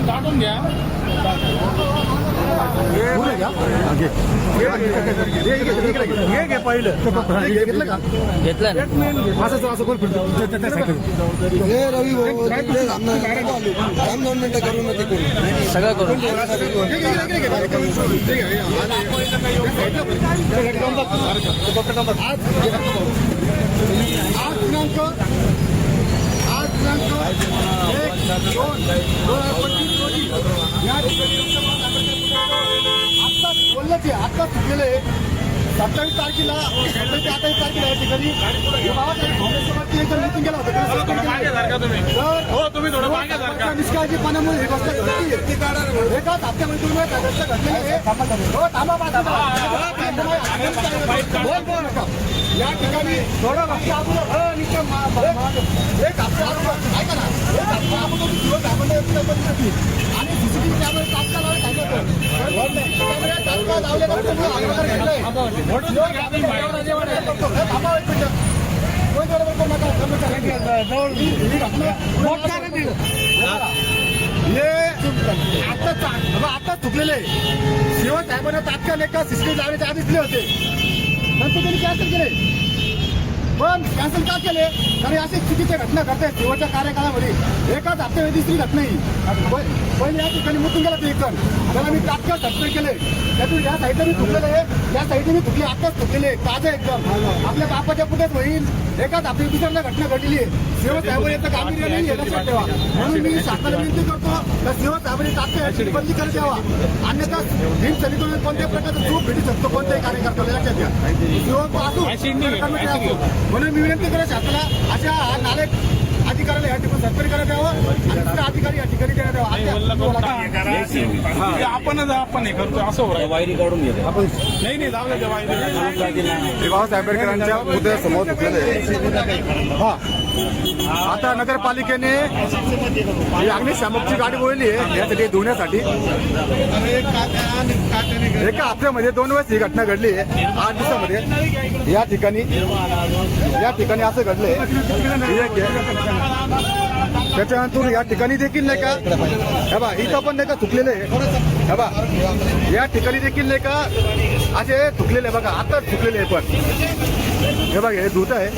काढून घ्या घे. पहिलं घेतलं का घेतलं असं असं कोण हे रवी भाऊ दोन मिनिटं करून करू सगळं करून आठ घे, दिनांक दिनांक एक दोन दोन हजार पंचवीस रोजी या ठिकाणी आत्ताच बोललं की आत्ताच गेले सत्तावीस तारखेला सत्तावीस ते अठ्ठावीस तारखेला या ठिकाणी बाबासाहेब एक केला होता हो तुम्ही निष्काळजीपणामुळे ही गोष्ट घडली एकाच हप्त्यामध्ये तुम्ही गोष्ट घडलेली आहे. थांबा बाजूला. या ठिकाणी थोडं लक्ष आपलं एक हप्ता अगोदर ऐका ना एक हप्ता अगोदर ती दिवस आपण एक नंबर होती. आणि सीसीटीव्ही कॅमेरे तात्काळ लावून सांगितलं. कॅमेरे तात्काळ लावल्यानंतर मी अगोदर घडलंय. दिवस आपण एवढं करतो. हे थांबा एक मिनिटं. कोण बरोबर करू नका. कर्मचारी. ही- ही घटना हे आता चुकलेले शिवाय साहेबांना तात्काळ एका सिस्टीम लावण्याचे आदेश दिले होते नंतर त्यांनी कॅन्सल केले पण कॅन्सल का केले कारण अशी चुकीच्या घटना घडतात शेवटच्या कार्यकाळामध्ये एकाच हप्त्यामध्ये दुसरी घटना ही पहिले या ठिकाणी मुतून गेला ते एक त्याला मी तात्काळ सस्पेंड केले त्यातून या साईडला मी चुकलेलं आहे या मी आताच चुकलेले ताजं एकदम. आपल्या बापाच्या पुढेच होईल एकाच आपली दुसऱ्यांना घटना घडलेली आहे. सेवक साहेब याचं गांभीर्य नाही हे लक्षात ठेवा. म्हणून मी शासनाला विनंती करतो तर सेवक साहेबांनी तात्काळ बंदी करत द्यावा. अन्यथा भीम सैनिकांना कोणत्याही प्रकारचा चूक भेटू शकतो कोणत्याही कार्यकर्त्याला लक्षात घ्या सेवक असू म्हणून मी विनंती करत शासनाला अशा हा नाले अधिकाऱ्याला या ठिकाणी सस्पेंड करण्यात यावं. आणि अधिकारी आपणच आपण हे करतो असं वायरी काढून घेतो आपण नाही नाही जाऊ द्या बाबासाहेब आंबेडकरांच्या मुद्द्यासमोर हा. आता नगरपालिकेने ही अग्निशामकची गाडी बोलली आहे. यासाठी धुण्यासाठी. एका हप्त्यामध्ये दोन वेळेस ही घटना घडली आहे. आठ दिवसामध्ये. या ठिकाणी या ठिकाणी असं घडलंय. त्याच्यानंतर या ठिकाणी देखील नाही का? हे बा इथं पण नाही का चुकलेलं आहे. हे बा या ठिकाणी देखील नाही का असे चुकलेले बघा आता चुकलेले आहे पण. हे बघा हे धुत आहे.